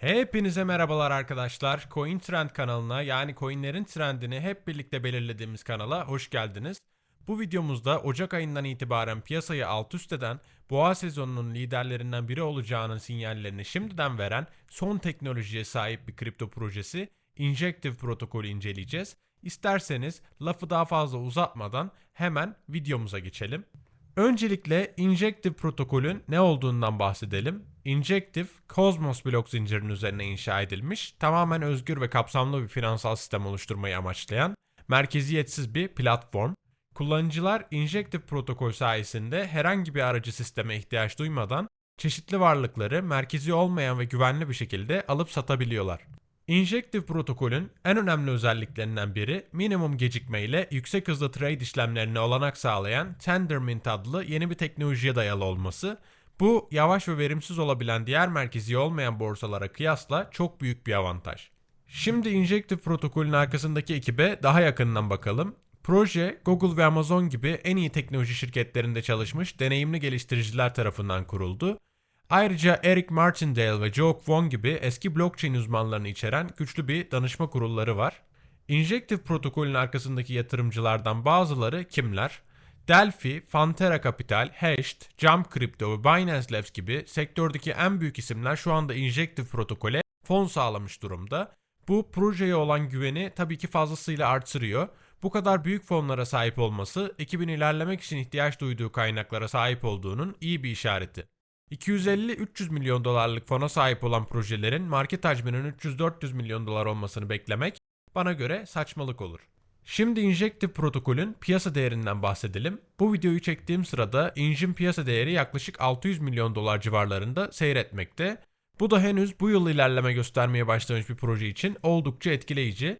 Hepinize merhabalar arkadaşlar. Coin Trend kanalına yani coinlerin trendini hep birlikte belirlediğimiz kanala hoş geldiniz. Bu videomuzda Ocak ayından itibaren piyasayı alt üst eden boğa sezonunun liderlerinden biri olacağının sinyallerini şimdiden veren son teknolojiye sahip bir kripto projesi Injective protokolü inceleyeceğiz. İsterseniz lafı daha fazla uzatmadan hemen videomuza geçelim. Öncelikle Injective protokolün ne olduğundan bahsedelim. Injective, Cosmos blok zincirinin üzerine inşa edilmiş, tamamen özgür ve kapsamlı bir finansal sistem oluşturmayı amaçlayan, merkeziyetsiz bir platform. Kullanıcılar Injective protokol sayesinde herhangi bir aracı sisteme ihtiyaç duymadan çeşitli varlıkları merkezi olmayan ve güvenli bir şekilde alıp satabiliyorlar. Injective protokolün en önemli özelliklerinden biri minimum gecikme ile yüksek hızlı trade işlemlerine olanak sağlayan Tendermint adlı yeni bir teknolojiye dayalı olması. Bu yavaş ve verimsiz olabilen diğer merkezi olmayan borsalara kıyasla çok büyük bir avantaj. Şimdi Injective protokolün arkasındaki ekibe daha yakından bakalım. Proje, Google ve Amazon gibi en iyi teknoloji şirketlerinde çalışmış deneyimli geliştiriciler tarafından kuruldu. Ayrıca Eric Martindale ve Joe Kwon gibi eski blockchain uzmanlarını içeren güçlü bir danışma kurulları var. Injective protokolün arkasındaki yatırımcılardan bazıları kimler? Delphi, Fantera Capital, Hashed, Jump Crypto ve Binance Labs gibi sektördeki en büyük isimler şu anda Injective protokole fon sağlamış durumda. Bu projeye olan güveni tabii ki fazlasıyla artırıyor. Bu kadar büyük fonlara sahip olması ekibin ilerlemek için ihtiyaç duyduğu kaynaklara sahip olduğunun iyi bir işareti. 250-300 milyon dolarlık fona sahip olan projelerin market hacminin 300-400 milyon dolar olmasını beklemek bana göre saçmalık olur. Şimdi Injective protokolün piyasa değerinden bahsedelim. Bu videoyu çektiğim sırada Injin piyasa değeri yaklaşık 600 milyon dolar civarlarında seyretmekte. Bu da henüz bu yıl ilerleme göstermeye başlamış bir proje için oldukça etkileyici.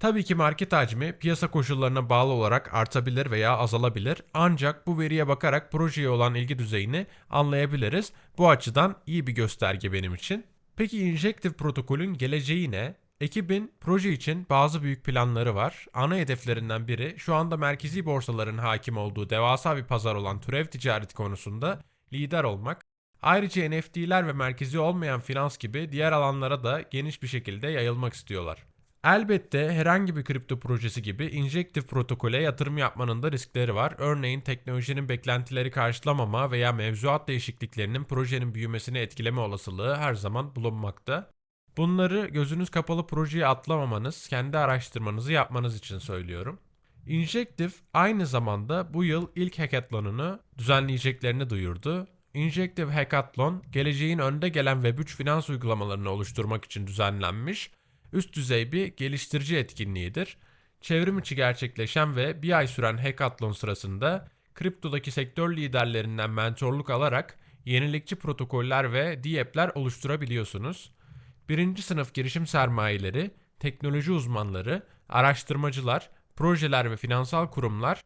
Tabii ki market hacmi piyasa koşullarına bağlı olarak artabilir veya azalabilir. Ancak bu veriye bakarak projeye olan ilgi düzeyini anlayabiliriz. Bu açıdan iyi bir gösterge benim için. Peki Injective protokolün geleceği ne? Ekibin proje için bazı büyük planları var. Ana hedeflerinden biri şu anda merkezi borsaların hakim olduğu devasa bir pazar olan türev ticareti konusunda lider olmak. Ayrıca NFT'ler ve merkezi olmayan finans gibi diğer alanlara da geniş bir şekilde yayılmak istiyorlar. Elbette herhangi bir kripto projesi gibi Injective protokole yatırım yapmanın da riskleri var. Örneğin teknolojinin beklentileri karşılamama veya mevzuat değişikliklerinin projenin büyümesini etkileme olasılığı her zaman bulunmakta. Bunları gözünüz kapalı projeye atlamamanız, kendi araştırmanızı yapmanız için söylüyorum. Injective aynı zamanda bu yıl ilk hackathon'unu düzenleyeceklerini duyurdu. Injective Hackathon, geleceğin önde gelen Web3 finans uygulamalarını oluşturmak için düzenlenmiş üst düzey bir geliştirici etkinliğidir. Çevrim içi gerçekleşen ve bir ay süren hackathon sırasında kriptodaki sektör liderlerinden mentorluk alarak yenilikçi protokoller ve DApp'ler oluşturabiliyorsunuz. Birinci sınıf girişim sermayeleri, teknoloji uzmanları, araştırmacılar, projeler ve finansal kurumlar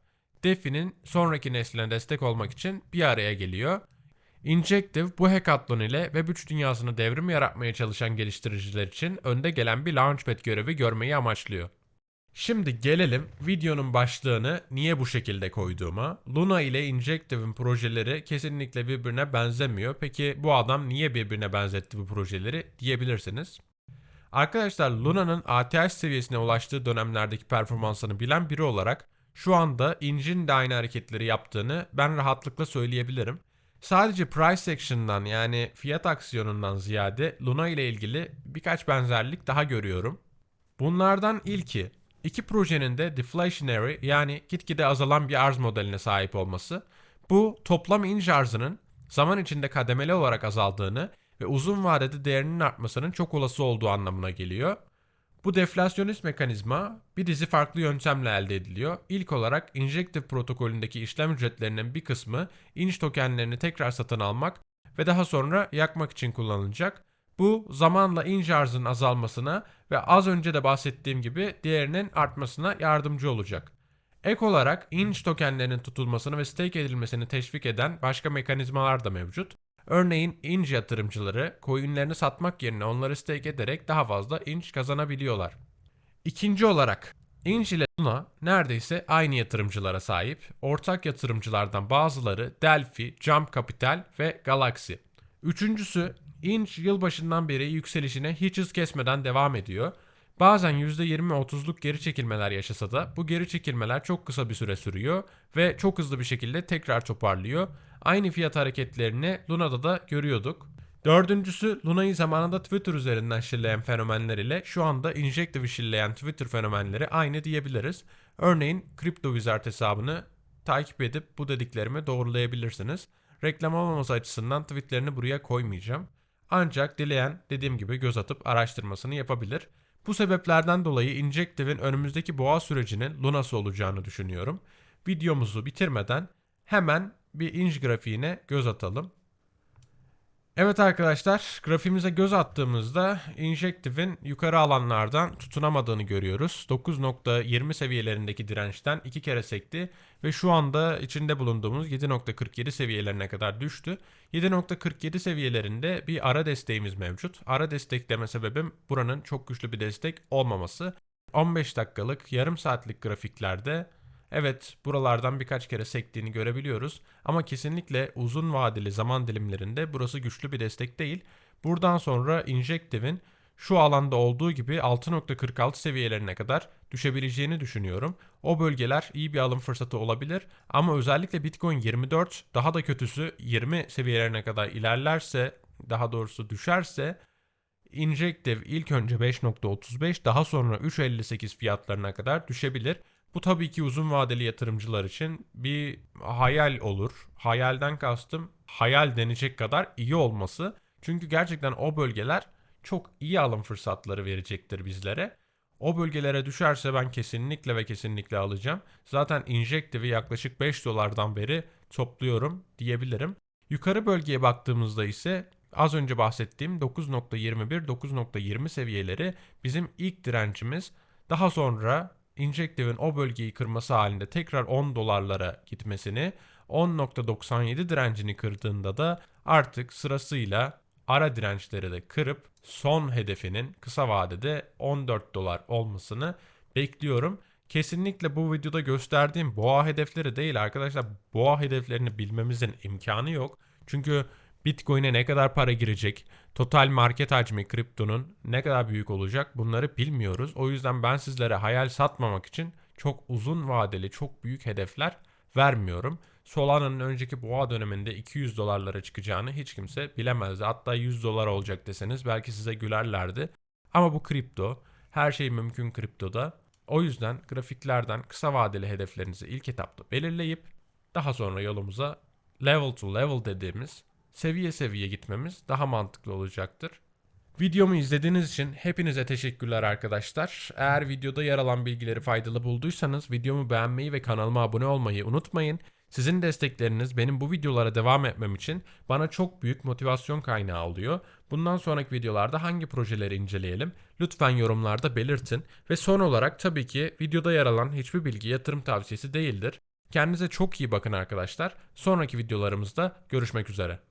DeFi'nin sonraki nesline destek olmak için bir araya geliyor. Injective bu hackathon ile Web3 dünyasını devrim yaratmaya çalışan geliştiriciler için önde gelen bir launchpad görevi görmeyi amaçlıyor. Şimdi gelelim videonun başlığını niye bu şekilde koyduğuma. Luna ile Injective'in projeleri kesinlikle birbirine benzemiyor. Peki bu adam niye birbirine benzetti bu projeleri diyebilirsiniz. Arkadaşlar Luna'nın ATH seviyesine ulaştığı dönemlerdeki performansını bilen biri olarak şu anda Injin de aynı hareketleri yaptığını ben rahatlıkla söyleyebilirim. Sadece price action'dan yani fiyat aksiyonundan ziyade Luna ile ilgili birkaç benzerlik daha görüyorum. Bunlardan ilki iki projenin de deflationary yani gitgide azalan bir arz modeline sahip olması. Bu toplam inç arzının zaman içinde kademeli olarak azaldığını ve uzun vadede değerinin artmasının çok olası olduğu anlamına geliyor. Bu deflasyonist mekanizma bir dizi farklı yöntemle elde ediliyor. İlk olarak Injective protokolündeki işlem ücretlerinin bir kısmı inç tokenlerini tekrar satın almak ve daha sonra yakmak için kullanılacak. Bu zamanla inç arzının azalmasına ve az önce de bahsettiğim gibi değerinin artmasına yardımcı olacak. Ek olarak inç tokenlerinin tutulmasını ve stake edilmesini teşvik eden başka mekanizmalar da mevcut. Örneğin inç yatırımcıları coinlerini satmak yerine onları stake ederek daha fazla inç kazanabiliyorlar. İkinci olarak Inch ile Luna neredeyse aynı yatırımcılara sahip. Ortak yatırımcılardan bazıları Delphi, Jump Capital ve Galaxy. Üçüncüsü Inch yılbaşından beri yükselişine hiç hız kesmeden devam ediyor. Bazen %20-30'luk geri çekilmeler yaşasa da bu geri çekilmeler çok kısa bir süre sürüyor ve çok hızlı bir şekilde tekrar toparlıyor. Aynı fiyat hareketlerini Luna'da da görüyorduk. Dördüncüsü Luna'yı zamanında Twitter üzerinden şilleyen fenomenler ile şu anda Injective şilleyen Twitter fenomenleri aynı diyebiliriz. Örneğin CryptoWizard hesabını takip edip bu dediklerimi doğrulayabilirsiniz. Reklam olmaması açısından tweetlerini buraya koymayacağım. Ancak dileyen dediğim gibi göz atıp araştırmasını yapabilir. Bu sebeplerden dolayı Injective'in önümüzdeki boğa sürecinin Luna'sı olacağını düşünüyorum. Videomuzu bitirmeden hemen bir inch grafiğine göz atalım. Evet arkadaşlar, grafiğimize göz attığımızda Injective'in yukarı alanlardan tutunamadığını görüyoruz. 9.20 seviyelerindeki dirençten iki kere sekti ve şu anda içinde bulunduğumuz 7.47 seviyelerine kadar düştü. 7.47 seviyelerinde bir ara desteğimiz mevcut. Ara destekleme sebebim buranın çok güçlü bir destek olmaması. 15 dakikalık, yarım saatlik grafiklerde Evet, buralardan birkaç kere sektiğini görebiliyoruz ama kesinlikle uzun vadeli zaman dilimlerinde burası güçlü bir destek değil. Buradan sonra Injective'in şu alanda olduğu gibi 6.46 seviyelerine kadar düşebileceğini düşünüyorum. O bölgeler iyi bir alım fırsatı olabilir ama özellikle Bitcoin 24 daha da kötüsü 20 seviyelerine kadar ilerlerse daha doğrusu düşerse Injective ilk önce 5.35 daha sonra 3.58 fiyatlarına kadar düşebilir. Bu tabii ki uzun vadeli yatırımcılar için bir hayal olur. Hayalden kastım hayal denecek kadar iyi olması. Çünkü gerçekten o bölgeler çok iyi alım fırsatları verecektir bizlere. O bölgelere düşerse ben kesinlikle ve kesinlikle alacağım. Zaten Injective'i yaklaşık 5 dolardan beri topluyorum diyebilirim. Yukarı bölgeye baktığımızda ise az önce bahsettiğim 9.21 9.20 seviyeleri bizim ilk direncimiz. Daha sonra Injective'in o bölgeyi kırması halinde tekrar 10 dolarlara gitmesini, 10.97 direncini kırdığında da artık sırasıyla ara dirençleri de kırıp son hedefinin kısa vadede 14 dolar olmasını bekliyorum. Kesinlikle bu videoda gösterdiğim boğa hedefleri değil arkadaşlar. Boğa hedeflerini bilmemizin imkanı yok. Çünkü Bitcoin'e ne kadar para girecek, total market hacmi kriptonun ne kadar büyük olacak bunları bilmiyoruz. O yüzden ben sizlere hayal satmamak için çok uzun vadeli, çok büyük hedefler vermiyorum. Solana'nın önceki boğa döneminde 200 dolarlara çıkacağını hiç kimse bilemezdi. Hatta 100 dolar olacak deseniz belki size gülerlerdi. Ama bu kripto, her şey mümkün kriptoda. O yüzden grafiklerden kısa vadeli hedeflerinizi ilk etapta belirleyip daha sonra yolumuza level to level dediğimiz seviye seviye gitmemiz daha mantıklı olacaktır. Videomu izlediğiniz için hepinize teşekkürler arkadaşlar. Eğer videoda yer alan bilgileri faydalı bulduysanız videomu beğenmeyi ve kanalıma abone olmayı unutmayın. Sizin destekleriniz benim bu videolara devam etmem için bana çok büyük motivasyon kaynağı oluyor. Bundan sonraki videolarda hangi projeleri inceleyelim lütfen yorumlarda belirtin. Ve son olarak tabii ki videoda yer alan hiçbir bilgi yatırım tavsiyesi değildir. Kendinize çok iyi bakın arkadaşlar. Sonraki videolarımızda görüşmek üzere.